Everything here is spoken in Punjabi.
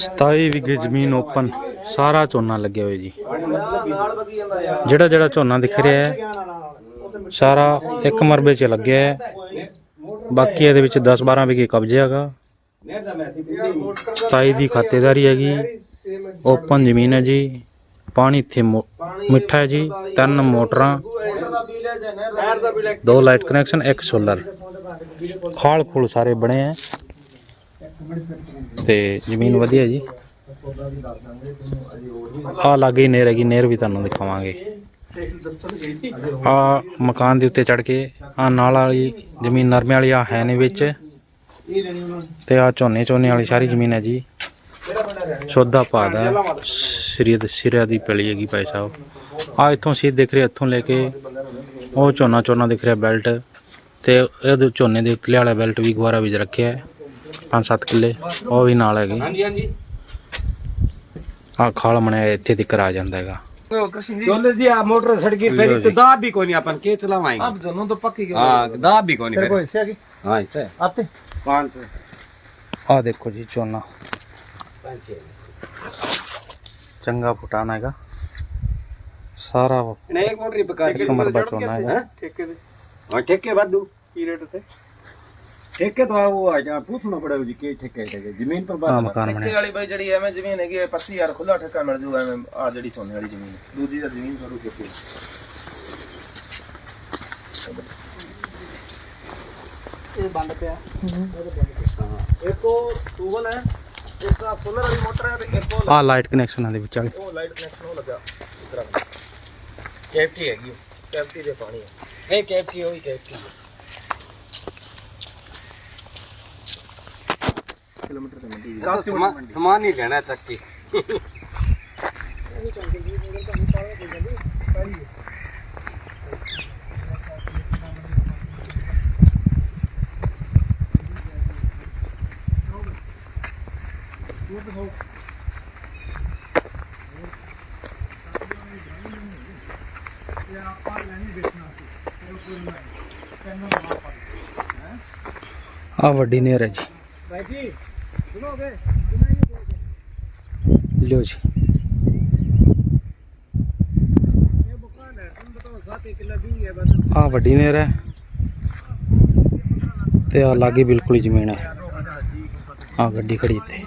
27 ਵਿਗੇ ਜ਼ਮੀਨ ਓਪਨ ਸਾਰਾ ਝੋਨਾ ਲੱਗਿਆ ਹੋਇਆ ਜੀ। ਜਿਹੜਾ ਜਿਹੜਾ ਝੋਨਾ ਦਿਖ ਰਿਹਾ ਹੈ, ਸਾਰਾ ਇੱਕ ਮਰਬੇ 'ਚ ਲੱਗਿਆ ਹੈ। ਬਾਕੀ ਇਹਦੇ ਵਿੱਚ 10 12 ਵਿਗੇ ਕਬਜ਼ੇ ਹੈਗਾ। 27 ਦੀ ਖਾਤੇਦਾਰੀ ਹੈਗੀ। ਓਪਨ ਜ਼ਮੀਨ ਹੈ ਜੀ। ਪਾਣੀ ਇੱਥੇ ਮੋ- ਮਿੱਠਾ ਹੈ ਜੀ। ਤਿੰਨ ਮੋਟਰਾਂ। ਦੋ ਲਾਈਟ ਕਨੈਕਸ਼ਨ ਇੱਕ ਸੋਲਰ ਖਾਲ ਖੂਲ ਸਾਰੇ ਬਣੇ ਆ ਤੇ ਜ਼ਮੀਨ ਵਧੀਆ ਜੀ। ਆ ਲਾਗੇ ਹੀ ਨੇਰ ਹੈਗੀ, ਨੇਰ ਵੀ ਤੁਹਾਨੂੰ ਦਿਖਾਵਾਂਗੇ। ਆ ਮਕਾਨ ਦੇ ਉੱਤੇ ਚੜ ਕੇ ਆ ਨਾਲ ਵਾਲੀ ਜ਼ਮੀਨ ਨਰਮੇ ਵਾਲੀ ਆ ਹੈ ਨੇ ਵਿੱਚ। ਤੇ ਆ ਝੋਨੇ ਝੋਨੇ ਵਾਲੀ ਸਾਰੀ ਜ਼ਮੀਨ ਹੈ ਜੀ। ਚੌਦਾ ਪਾਦ ਹੈ। ਸ੍ਰੀ ਸਿਰਿਆ ਦੀ ਪਲੀ ਹੈਗੀ ਭਾਈ ਸਾਹਿਬ। ਆ ਇੱਥੋਂ ਸੀ ਦਿਖ ਰਿਹਾ, ਇੱਥੋਂ ਲੈ ਕੇ ਉਹ ਝੋਨਾ ਝੋਨਾ ਦਿਖ ਰਿਹਾ ਬੈਲਟ। ਤੇ ਇਹ ਝੋਨੇ ਦੇ ਉੱਤਲੇ ਵਾਲਾ ਬੈਲਟ ਵੀ ਗੁਆਰਾ ਵਿੱਚ ਰੱਖਿਆ 5-7 ਕਿੱਲੇ ਉਹ ਵੀ ਨਾਲ ਹੈਗੇ ਹਾਂਜੀ ਹਾਂਜੀ ਆ ਖਾਲ ਬਣਿਆ ਇੱਥੇ ਤੱਕ ਆ ਜਾਂਦਾ ਹੈਗਾ सोलर जी आप मोटर सड़की फेरी तो दाब भी कोनी अपन के चलावाएंगे अब दोनों तो पक्की के हाँ दाब भी कोनी तेरे को फिर हिस्से की हाँ इससे आते पाँच सौ ਆ ਦੇਖੋ ਜੀ ਝੋਨਾ ਚੰਗਾ ਫੁਟਾਣਾ ਹੈਗਾ ਸਾਰਾ नहीं एक मोटर ही पका ਇੱਕ ਮਰਬਾ ਝੋਨਾ ਹੈਗਾ ठेके दे हाँ ठेके वादू की रेट थे ਠੇਕੇ ਤੋਂ ਆਉ ਆ ਜਾਂ ਪੁੱਛਣਾ ਪੜੇਗਾ ਜੀ ਕਿ ਠੇਕੇ ਤੇ ਜ਼ਮੀਨ ਪਰ ਹਾਂ ਬਾਤ ਮਕਾਨ ਠੇਕੇ ਬਣਿਆ। ਵਾਲੀ ਬਾਈ ਜਿਹੜੀ ਐਵੇਂ ਜ਼ਮੀਨ ਹੈਗੀ ਹੈ 25000 ਖੁੱਲਾ ਠੇਕਾ ਮਿਲ ਜੂਗਾ ਐਵੇਂ ਆ ਜਿਹੜੀ ਚੋਨੇ ਵਾਲੀ ਜ਼ਮੀਨ। ਦੂਜੀ ਦਾ ਜ਼ਮੀਨ ਸਾਰੂ ਠੇਕੇ ਇਹ ਬੰਦ ਪਿਆ। ਇੱਕ ਉਹ ਟੂਬਲ ਹੈ ਇੱਕ ਆ ਸੋਲਰ ਵਾਲੀ ਮੋਟਰ ਹੈ ਤੇ ਇੱਕ ਉਹ ਆ ਲਾਈਟ ਕਨੈਕਸ਼ਨ ਆ ਦੇ ਵਿਚਾਲੇ ਉਹ ਲਾਈਟ ਕਨੈਕਸ਼ਨ ਉਹ ਲੱਗਾ ਕੈਪਟੀ ਹੈਗੀ ਕੈਪਟੀ ਦੇ ਪਾਣੀ ਹੈ ਇਹ ਕੈਪਟੀ ਹੋਈ ਕੈਪਟੀ कैप्टी ਕਿਲੋਮੀਟਰ ਤੇ ਮੰਡੀ सामान सामान ही लेना है चक्की ਆ ਵੱਡੀ ਨੇਰ ਹੈ ਜੀ ਭਾਈ ਸੁਣੋਗੇ ਲਿਓ ਜੀ ਇਹ ਮਕਾਨ ਹੈ ਤੁਮ ਬਤਾਓ 7 ਕਿੱਲਾ ਵੀ ਹੈ ਬਸ ਆ ਵੱਡੀ ਨੇਰ ਹੈ ਤੇ ਆ ਲਾਗੇ ਬਿਲਕੁਲ ਹੀ ਜ਼ਮੀਨ ਹੈ। ਆ ਗੱਡੀ ਖੜੀ ਇੱਥੇ।